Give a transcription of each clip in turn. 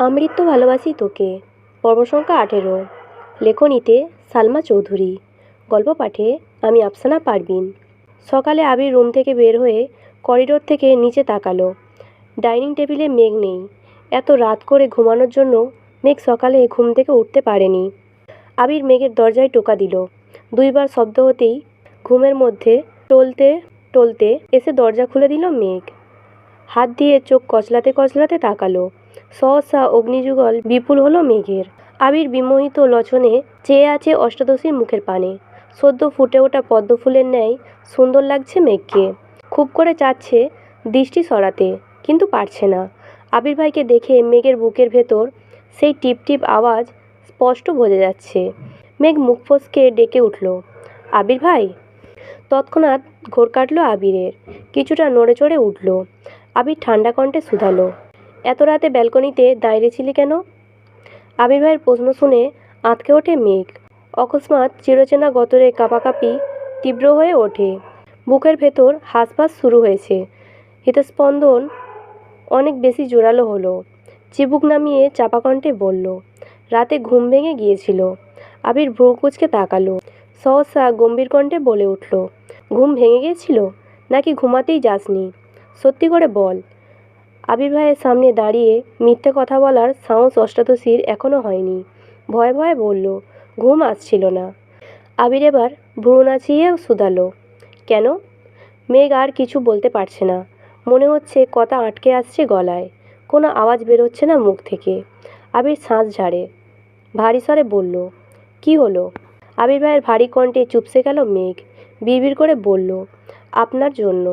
আমৃত্য ভালোবাসি তোকে পর্ব সংখ্যা আঠেরো। লেখনীতে সালমা চৌধুরী। গল্প পাঠে আমি আফসানা পারভিন। সকালে আবির রুম থেকে বের হয়ে করিডোর থেকে নিচে তাকালো। ডাইনিং টেবিলে মেঘ নেই। এত রাত করে ঘুমানোর জন্য মেঘ সকালে ঘুম থেকে উঠতে পারেনি। আবির মেঘের দরজায় টোকা দিল। দুইবার শব্দ হতেই ঘুমের মধ্যে টলতে টলতে এসে দরজা খুলে দিল মেঘ। হাত দিয়ে চোখ কচলাতে কচলাতে তাকালো। সহসা অগ্নিযুগল বিপুল হলো মেঘের। আবির বিমোহিত লচনে চেয়ে আছে অষ্টাদশীর মুখের পানে। সদ্য ফুটে ওঠা পদ্ম ফুলের ন্যায় সুন্দর লাগছে মেঘকে। খুব করে চাচ্ছে দৃষ্টি সরাতে, কিন্তু পারছে না। আবির ভাইকে দেখে মেঘের বুকের ভেতর সেই টিপ টিপ আওয়াজ স্পষ্ট বোঝা যাচ্ছে। মেঘ মুখ ফসকে ডেকে উঠল, আবির ভাই? তৎক্ষণাৎ ঘোর কাটল আবিরের। কিছুটা নড়ে চড়ে উঠল। আবির ঠান্ডা কণ্ঠে শুধালো এত রাতে ব্যালকনিতে দাঁড়িয়ে ছিলি কেন? আবির ভাইয়ের প্রশ্ন শুনে আঁতকে ওঠে মেঘ। অকস্মাৎ চিরচেনা গতরে কাঁপাকাঁপি তীব্র হয়ে ওঠে। বুকের ভেতর হাঁসফাঁস শুরু হয়েছে। হৃদস্পন্দন অনেক বেশি জোরালো হলো। চিবুক নামিয়ে চাপা কণ্ঠে বলল, রাতে ঘুম ভেঙে গিয়েছিল। আবির ভ্রু কুচকে তাকালো। সহসা গম্ভীর কণ্ঠে বলে উঠল, ঘুম ভেঙে গিয়েছিল? নাকি ঘুমাতেই যাসনি? সত্যি করে বল। আবির ভাইয়ের সামনে দাঁড়িয়ে মিথ্যে কথা বলার সাহস অষ্টাদশীর এখনও হয়নি। ভয়ে ভয়ে বলল, ঘুম আসছিল না। আবির এবার ভ্রু নাচিয়ে শুধালো। কেন? মেঘ আর কিছু বলতে পারছে না। মনে হচ্ছে কথা আটকে আসছে গলায়। কোনো আওয়াজ বেরোচ্ছে না মুখ থেকে। আবির শ্বাস ঝাড়ে। ভারী স্বরে বলল, কি হলো? আবির ভাইয়ের ভারী কণ্ঠে চুপসে গেল মেঘ। বিড়বিড় করে বলল, আপনার জন্য।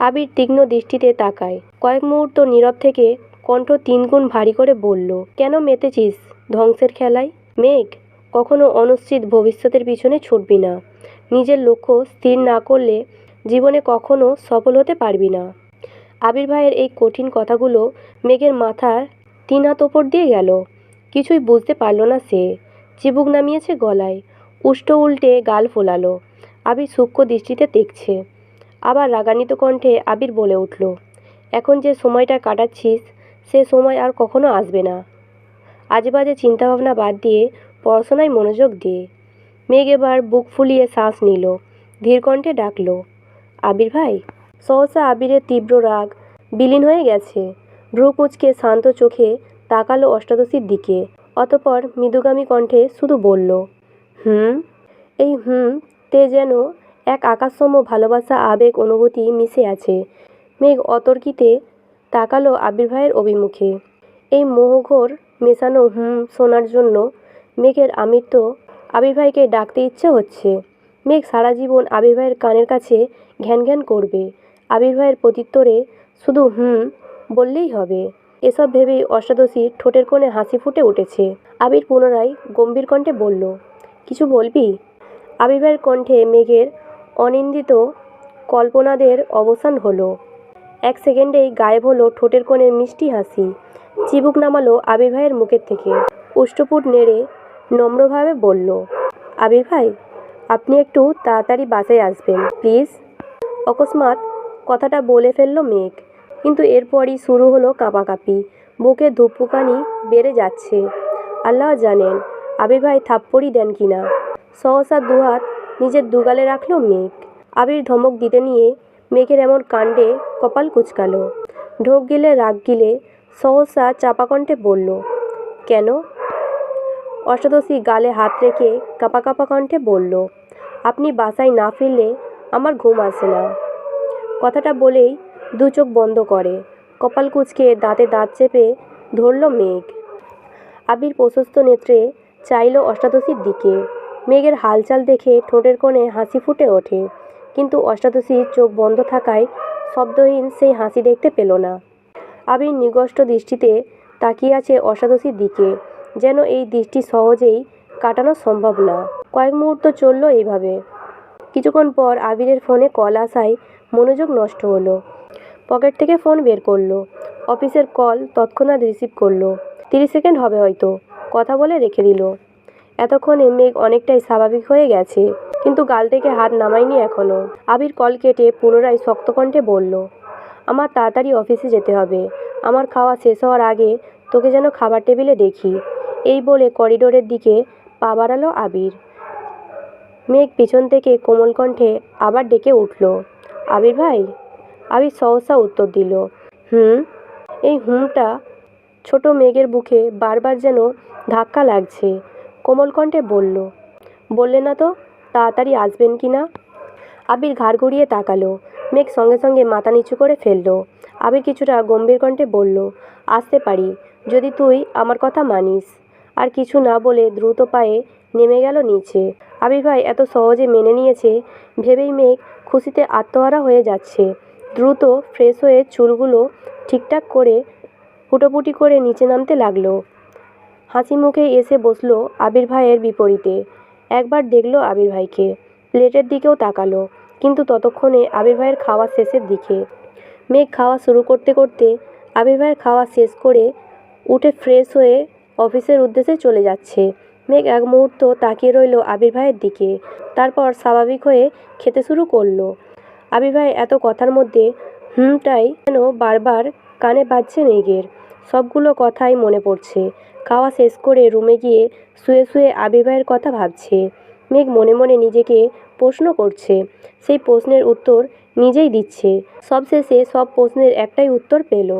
আবির তীক্ষ্ণ দৃষ্টিতে তাকায়। কয়েক মুহূর্ত নীরব থেকে কণ্ঠ তিনগুণ ভারী করে বলল, কেন মেতেছিস ধ্বংসের খেলায়? মেঘ, কখনো অনিশ্চিত ভবিষ্যতের পিছনে ছুটবি না। নিজের লক্ষ্য স্থির না করলে জীবনে কখনো সফল হতে পারবি না। আবির ভাইয়ের এই কঠিন কথাগুলো মেঘের মাথার তিন হাত ওপর দিয়ে গেল। কিছুই বুঝতে পারল না সে। চিবুক নামিয়েছে গলায় উষ্ট উল্টে গাল ফোলালো। আবির সূক্ষ্ম দৃষ্টিতে দেখছে। আবার রাগান্বিত কণ্ঠে আবির বলে উঠল, এখন যে সময়টা কাটাচ্ছিস, সে সময় আর কখনো আসবে না। আজেবাজে চিন্তাভাবনা বাদ দিয়ে পড়াশোনায় মনোযোগ দিয়ে মেঘ এবার বুক ফুলিয়ে শ্বাস নিল, ধীর কণ্ঠে ডাকল, আবির ভাই? সহসা আবিরের তীব্র রাগ বিলীন হয়ে গেছে। ভ্রু কুঁচকে শান্ত চোখে তাকালো অষ্টাদশীর দিকে, অতপর মৃদুগামী কণ্ঠে শুধু বলল, হুম, এই হুম, তে যেন এক আকাশসম ভালোবাসা, আবেগ, অনুভূতি মিশে আছে। মেঘ অতর্কিতে তাকালো আবির ভাইয়ের অভিমুখে। এই মোহঘোর মেশানো হুম শোনার জন্য মেঘের আমৃত্য আবির ভাইকে ডাকতে ইচ্ছে হচ্ছে। মেঘ সারা জীবন আবির ভাইয়ের কানের কাছে ঘ্যান ঘ্যান করবে। আবির ভাইয়ের প্রত্যুত্তরে শুধু হুম বললেই হবে। এসব ভেবেই অষ্টাদশী ঠোঁটের কোণে হাসি ফুটে উঠেছে। আবির পুনরায় গম্ভীর কণ্ঠে বলল, কিছু বলবি? আবির ভাইয়ের কণ্ঠে মেঘের অনিন্দিত কল্পনাদের অবসান হলো। এক সেকেন্ডেই গায়েব হলো ঠোঁটের কোণের মিষ্টি হাসি। চিবুক নামালো আবির ভাইয়ের মুখের থেকে। উষ্টপুট নেড়ে নম্রভাবে বলল, আবির ভাই, আপনি একটু তাড়াতাড়ি বাসায় আসবেন, প্লিজ। অকস্মাৎ কথাটা বলে ফেলল মেঘ, কিন্তু এরপরই শুরু হলো কাঁপাকাঁপি। বুকে ধুপপুকানি বেড়ে যাচ্ছে। আল্লাহ জানেন আবির ভাই থাপ্পড়ই দেন কিনা। সহসা দুহাত নিজের দুগালে রাখল মেঘ। আবির ধমক দিতে নিয়ে মেঘের এমন কাণ্ডে কপাল কুচকালো। ঢোক গিলে, রাগ গিলে সহসা চাপা কণ্ঠে বলল, কেন? অষ্টাদশী গালে হাত রেখে কাঁপা কাঁপা কণ্ঠে বলল, আপনি বাসায় না ফিরলে আমার ঘুম আসে না। কথাটা বলেই দু চোখ বন্ধ করে। কপাল কুচকে দাঁতে দাঁত চেপে ধরল মেঘ। আবির প্রশস্ত নেত্রে চাইল অষ্টাদশীর দিকে। মেঘের হালচাল দেখে ঠোঁটের কোণে হাসি ফুটে ওঠে। কিন্তু অষ্টাদশীর চোখ বন্ধ থাকায় শব্দহীন সেই হাসি দেখতে পেল না। আবির নিগষ্ট দৃষ্টিতে তাকিয়ে আছে অষ্টাদশীর দিকে, যেন এই দৃষ্টি সহজেই কাটানো সম্ভব না। কয়েক মুহূর্ত চলল এইভাবে। কিছুক্ষণ পর আবিরের ফোনে কল আসায় মনোযোগ নষ্ট হলো। পকেট থেকে ফোন বের করল। অফিসের কল তৎক্ষণাৎ রিসিভ করল। তিরিশ সেকেন্ড হবে হয়তো। কথা বলে রেখে দিল। এতক্ষণে মেঘ অনেকটাই স্বাভাবিক হয়ে গেছে, কিন্তু গাল থেকে হাত নামায়নি এখনও আবির কল কেটে পুনরায় শক্ত কণ্ঠে বলল, আমার তাড়াতাড়ি অফিসে যেতে হবে। আমার খাওয়া শেষ হওয়ার আগে তোকে যেন খাবার টেবিলে দেখি। এই বলে করিডোরের দিকে পা বাড়ালো আবির। মেঘ পিছন থেকে কোমল কণ্ঠে আবার ডেকে উঠল, আবির ভাই? আবির সহসা উত্তর দিল, হুম? এই হুমটা ছোট মেঘের বুকে বারবার যেন ধাক্কা লাগছে। কোমল কণ্ঠে বলল, বললে না তো, তাড়াতাড়ি আসবেন কি না? আবির ঘাড় ঘুরিয়ে তাকালো, মেঘ সঙ্গে সঙ্গে মাথা নিচু করে ফেলল। আবির কিছুটা গম্ভীর কণ্ঠে বলল, আসতে পারি, যদি তুই আমার কথা মানিস। আর কিছু না বলে দ্রুত পায়ে নেমে গেল নিচে। আবির ভাই এত সহজে মেনে নিয়েছে, ভেবেই মেঘ খুশিতে আত্মহারা হয়ে যাচ্ছে। দ্রুত ফ্রেশ হয়ে চুলগুলো ঠিকঠাক করে ফুটোপুটি করে নিচে নামতে লাগল। হাসি মুখে এসে বসল আবির ভাইয়ের বিপরীতে। একবার দেখল আবির ভাইকে। প্লেটের দিকেও তাকালো, কিন্তু ততক্ষণে আবির ভাইয়ের খাওয়া শেষের দিকে। মেঘ খাওয়া শুরু করতে করতে আবির ভাইয়ের খাওয়া শেষ করে উঠে ফ্রেশ হয়ে অফিসের উদ্দেশ্যে চলে যাচ্ছে। মেঘ এক মুহূর্ত তাকিয়ে রইল আবির ভাইয়ের দিকে, তারপর স্বাভাবিক হয়ে খেতে শুরু করল। আবির ভাই এত কথার মধ্যে হুমটাই যেন বারবার কানে বাজছে মেঘের। সবগুলো কথাই মনে পড়ছে। খাওয়া শেষ করে রুমে গিয়ে শুয়ে শুয়ে আবির ভাইয়ের কথা ভাবছে। মেঘ মনে মনে নিজেকে প্রশ্ন করছে। সেই প্রশ্নের উত্তর নিজেই দিচ্ছে। সবশেষে সব প্রশ্নের একটাই উত্তর পেল।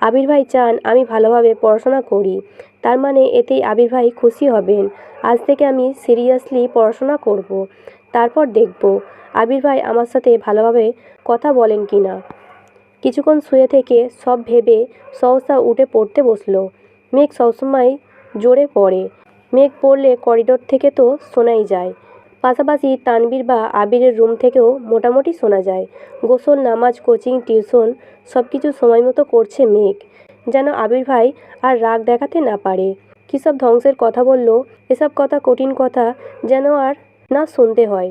আবির ভাই চান আমি ভালোভাবে পড়াশোনা করি। তার মানে এতেই আবির ভাই খুশি হবেন। আজ থেকে আমি সিরিয়াসলি পড়াশোনা করব। তারপর দেখব আবির ভাই আমার সাথে ভালোভাবে কথা বলেন কি না কিছুক্ষণ শুয়ে থেকে সব ভেবে সহসা উঠে পড়তে বসল। মেঘ সবসময় জোরে পড়ে। মেঘ পড়লে করিডোর থেকে তো শোনাই যায়। পাশাপাশি তানবীর বা আবিরের রুম থেকেও মোটামুটি শোনা যায়। গোসল, নামাজ কোচিং টিউশন সব কিছু সময় মতো করছে মেঘ। যেন আবির ভাই আর রাগ দেখাতে না পারে। কী সব ধ্বংসের কথা বলল, এসব কথা কঠিন কথা যেন আর না শুনতে হয়।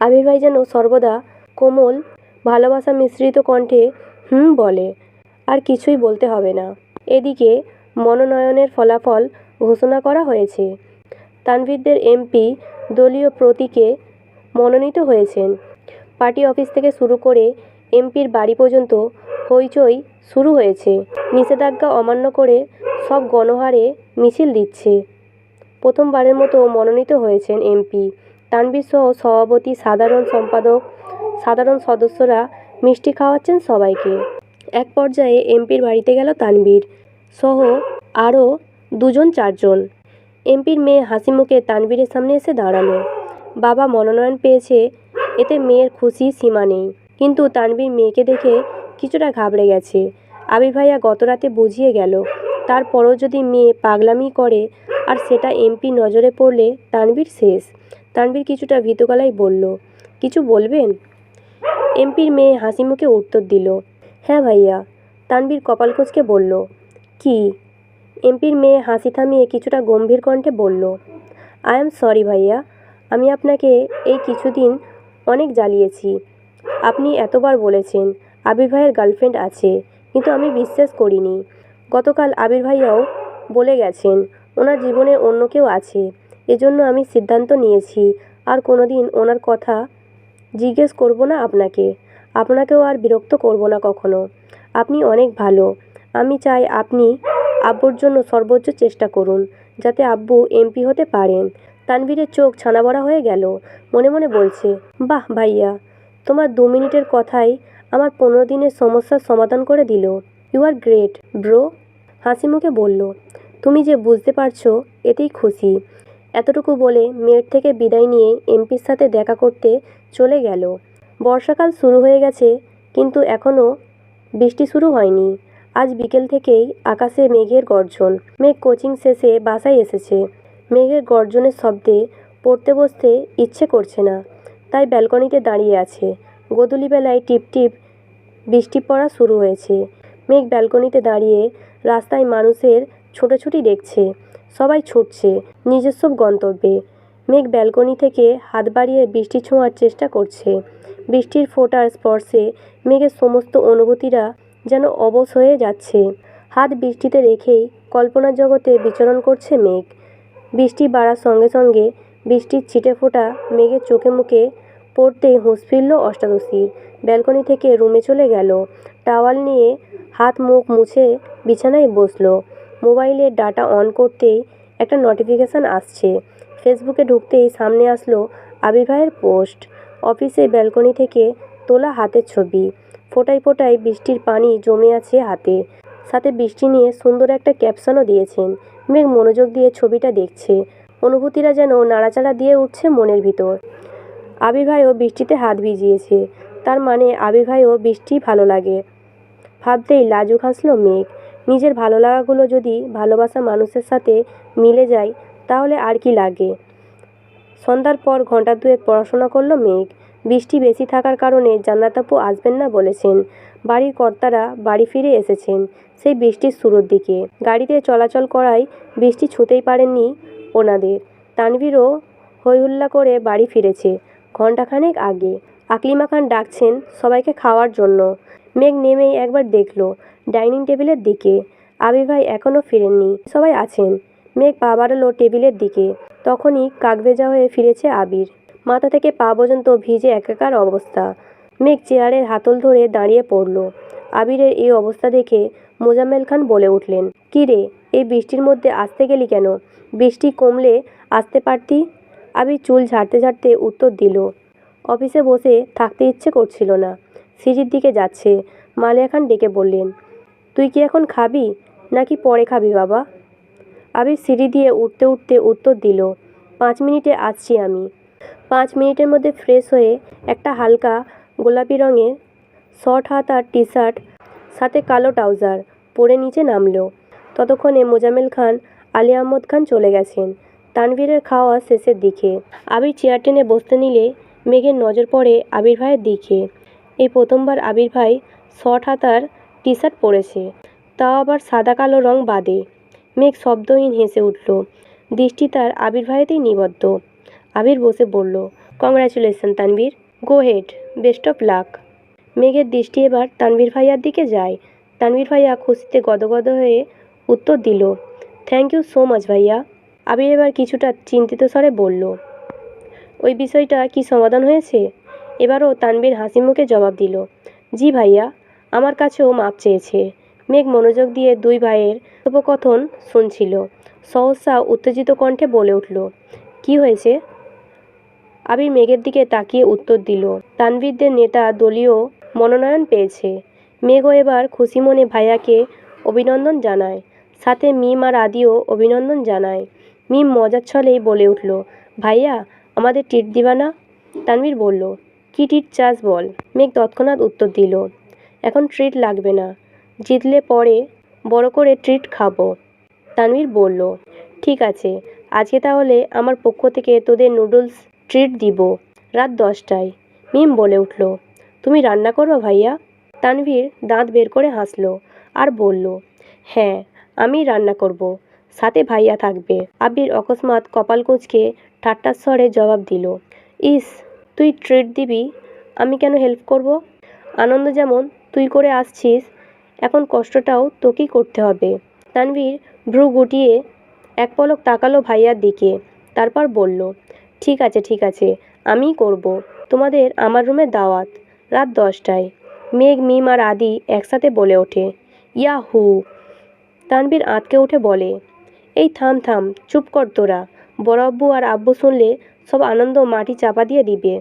আবির ভাই যেন সর্বদা কোমল, ভালোবাসা মিশ্রিত কণ্ঠে হুম বলে, আর কিছুই বলতে হবে না। এদিকে মনোনয়নের ফলাফল ঘোষণা করা হয়েছে। তানভীরদের এমপি দলীয় প্রতীকে মনোনীত হয়েছেন। পার্টি অফিস থেকে শুরু করে এমপির বাড়ি পর্যন্ত হইচই শুরু হয়েছে। নিষেধাজ্ঞা অমান্য করে সব গণহারে মিছিল দিচ্ছে। প্রথমবারের মতো মনোনীত হয়েছেন এমপি। তানভীর সহ সভাপতি, সাধারণ সম্পাদক, সাধারণ সদস্যরা মিষ্টি খাওয়াচ্ছেন সবাইকে। এক পর্যায়ে এমপির বাড়িতে গেল তানবীর সহ আরও দুজন চারজন। এমপির মেয়ে হাসি মুখে তানভীরের সামনে এসে দাঁড়াল। বাবা মনোনয়ন পেয়েছে, এতে মেয়ের খুশি সীমা নেই। কিন্তু তানবীর মেয়েকে দেখে কিছুটা ঘাবড়ে গেছে। আবির ভাইয়া গত রাতে বুঝিয়ে গেল, তারপরও যদি মেয়ে পাগলামি করে আর সেটা এমপি নজরে পড়লে তানবীর শেষ। তানবীর কিছুটা ভীত গলায় বলল, কিছু বলবেন? এমপির মেয়ে হাসি মুখে উত্তর দিল হ্যাঁ ভাইয়া। তানবীর কপাল কুঁচকে বলল, কি? এমপির মেয়ে হাসি থামিয়ে কিছুটা গম্ভীর কণ্ঠে বলল, আই এম সরি ভাইয়া, আমি আপনাকে এই কিছুদিন অনেক জ্বালিয়েছি। আপনি এতবার বলেছেন আবির ভাইয়ের গার্লফ্রেন্ড আছে, কিন্তু আমি বিশ্বাস করিনি। গতকাল আবির ভাইয়াও বলে গেছেন ওনার জীবনে অন্য কেউ আছে, এজন্য আমি সিদ্ধান্ত নিয়েছি, আর কোনো দিন ওনার কথা জিজ্ঞেস করব না আপনাকে। আপনাকেও আর বিরক্ত করব না কখনো। আপনি অনেক ভালো। আমি চাই আপনি আব্বুর জন্য সর্বোচ্চ চেষ্টা করুন, যাতে আব্বু এমপি হতে পারেন। তানভীরের চোখ ছানাবড়া হয়ে গেল। মনে মনে বলছে, বাহ ভাইয়া, তোমার দু মিনিটের কথাই আমার পনেরো দিনের সমস্যার সমাধান করে দিল। ইউ আর গ্রেট ব্রো হাসি মুখে বলল, তুমি যে বুঝতে পারছ, এতেই খুশি। এতটুকু বলে মেয়ের থেকে বিদায় নিয়ে এমপির সাথে দেখা করতে চলে গেল। বর্ষাকাল শুরু হয়ে গেছে, কিন্তু এখনও বৃষ্টি শুরু হয়নি। আজ বিকেল থেকেই আকাশে মেঘের গর্জন। মেঘ কোচিং শেষে বাসায় এসেছে। মেঘের গর্জনের শব্দে পড়তে বসতে ইচ্ছে করছে না, তাই ব্যালকনিতে দাঁড়িয়ে আছে। গোধূলিবেলায় টিপ টিপ বৃষ্টি পড়া শুরু হয়েছে। মেঘ ব্যালকনিতে দাঁড়িয়ে রাস্তায় মানুষের ছোটাছুটি দেখছে। সবাই ছুটছে, নিজস্ব গন্তব্যে। মেঘ ব্যালকনি থেকে হাত বাড়িয়ে বৃষ্টি ছোঁয়ার চেষ্টা করছে। বৃষ্টির ফোঁটার স্পর্শে মেঘের সমস্ত অনুভূতিরা যেন অবশ হয়ে যাচ্ছে। হাত বৃষ্টিতে রেখেই কল্পনা জগতে বিচরণ করছে মেঘ। বৃষ্টি বাড়ার সঙ্গে সঙ্গে বৃষ্টির ছিটে ফোঁটা মেঘের চোখে মুখে পড়তেই হুঁশ ফিরল অষ্টাদশীর। ব্যালকনি থেকে রুমে চলে গেল। টাওয়াল নিয়ে হাত মুখ মুছে বিছানায় বসল। মোবাইলের ডাটা অন করতেই একটা নোটিফিকেশান আসছে। ফেসবুকে ঢুকতেই সামনে আসলো আবির ভাইয়ের পোস্ট। অফিসে ব্যালকনি থেকে তোলা হাতের ছবি। ফোটায় ফোটায় বৃষ্টির পানি জমে আছে হাতে। সাথে বৃষ্টি নিয়ে সুন্দর একটা ক্যাপশনও দিয়েছেন। মেঘ মনোযোগ দিয়ে ছবিটা দেখছে। অনুভূতিরা যেন নাড়াচাড়া দিয়ে উঠছে মনের ভিতর। আবির ভাইও বৃষ্টিতে হাত ভিজিয়েছে। তার মানে আবির ভাইও বৃষ্টি ভালো লাগে। ভাবতেই লাজুক হাসলো মেঘ। নিজের ভালো লাগাগুলো যদি ভালোবাসা মানুষের সাথে মিলে যায়, তাহলে আর কি লাগে? সন্ধ্যার পর ঘণ্টা দুয়েক পড়াশোনা করল মেঘ। বৃষ্টি বেশি থাকার কারণে জান্নাত আপু আসবেন না বলেছেন। বাড়ির কর্তারা বাড়ি ফিরে এসেছেন সেই বৃষ্টির শুরুর দিকে। গাড়িতে চলাচল করায় বৃষ্টি ছুঁতেই পারেননি ওনাদের। তানভীরও হইহুল্লা করে বাড়ি ফিরেছে। ঘণ্টাখানেক আগে। আকলিমা খান ডাকছেন সবাইকে খাওয়ার জন্য। মেঘ নেমেই একবার দেখল ডাইনিং টেবিলের দিকে। আবির ভাই এখনও ফিরেননি। সবাই আছেন। মেঘ পা বাড়ালো টেবিলের দিকে। তখনই কাকভেজা হয়ে ফিরেছে আবির। মাথা থেকে পা পর্যন্ত ভিজে একাকার অবস্থা। মেঘ চেয়ারের হাতল ধরে দাঁড়িয়ে পড়ল। আবিরের এই অবস্থা দেখে মোজাম্মেল খান বলে উঠলেন, কী রে, এই বৃষ্টির মধ্যে আসতে গেলি কেন? বৃষ্টি কমলে আসতে পারতি? আবির চুল ঝাড়তে ঝাড়তে উত্তর দিল, অফিসে বসে থাকতে ইচ্ছে করছিল না। সিজির দিকে যাচ্ছে। মালিয়া খান ডেকে বললেন, তুই কি এখন খাবি? নাকি পরে খাবি বাবা? আবির সিঁড়ি দিয়ে উঠতে উঠতে উত্তর দিল, পাঁচ মিনিটে আসছি আমি। পাঁচ মিনিটের মধ্যে ফ্রেশ হয়ে একটা হালকা গোলাপি রঙের শর্ট হাত আর টি শার্ট সাথে কালো ট্রাউজার পরে নিচে নামলো। ততক্ষণে মোজামেল খান, আলী আহমদ খান চলে গেছেন তানভীরের খাওয়া শেষের দিকে। আবির চেয়ার টেনে বসতে নিলে মেঘের নজর পড়ে আবির ভাইয়ের দিকে। এই প্রথমবার আবির ভাই শর্ট হাতার টি শার্ট পরেছে। তাও আবার সাদা কালো রং বাদে। মেঘ শব্দহীন হেসে উঠল। দৃষ্টি তার আবির ভাইয়েতেই নিবদ্ধ। আবির বসে বলল, congratulation Tanvir go head, best of luck. মেঘের দৃষ্টি এবার তানবীর ভাইয়ার দিকে যায়। তানবীর ভাইয়া খুশিতে গদগদ হয়ে উত্তর দিল থ্যাংক ইউ সো মাচ ভাইয়া। আবির এবার কিছুটা চিন্তিত স্বরে বলল, ওই বিষয়টা কি সমাধান হয়েছে? এবারও তানবীর হাসি মুখে জবাব দিল, জি ভাইয়া, আমার কাছেও মাপ চেয়েছে। মেঘ মনোযোগ দিয়ে দুই ভাইয়ের কথোপকথন শুনছিল। সহসা উত্তেজিত কণ্ঠে বলে উঠল, কি হয়েছে? আবির মেঘের দিকে তাকিয়ে উত্তর দিল, তানবীরদের নেতা দলীয় মনোনয়ন পেয়েছে। মেঘও এবার খুশি মনে ভাইয়াকে অভিনন্দন জানায়, সাথে মিম আর আদিও অভিনন্দন জানায়। মিম মজার ছলেই বলে উঠল, ভাইয়া, আমাদের টিট দিবা না? তানবীর বলল কী টিট চাস বল। মেঘ তৎক্ষণাৎ উত্তর দিল, এখন ট্রিট লাগবে না। জিতলে পরে বড় করে ট্রিট খাব। তানভীর বলল, ঠিক আছে, আজকে তাহলে আমার পক্ষ থেকে তোদের নুডলস ট্রিট দিব। রাত দশটায়, মিম বলে উঠল, তুমি রান্না করবে ভাইয়া? তানভীর দাঁত বের করে হাসলো আর বলল হ্যাঁ আমি রান্না করব, সাথে ভাইয়া থাকবে। আবির অকস্মাৎ কপাল কুঁচকে ঠাট্টার স্বরে জবাব দিল, ইস তুই ট্রিট দিবি, আমি কেন হেল্প করব? আনন্দ যেমন, তুই করে আসছিস, এখন কষ্টটাও তোকেই করতে হবে। তানভীর ভ্রু গুটিয়ে এক পলক তাকালো ভাইয়ার দিকে, তারপর বলল, ঠিক আছে ঠিক আছে, আমিই করব। তোমাদের আমার রুমে দাওয়াত, রাত দশটায়। মেঘ, মিম আর আদি একসাথে বলে ওঠে ইয়া হু তানবীর আঁতকে উঠে বলে, এই থাম থাম, চুপ কর তোরা। বড় আব্বু আর আব্বু শুনলে সব আনন্দ মাটি চাপা দিয়ে দিবে।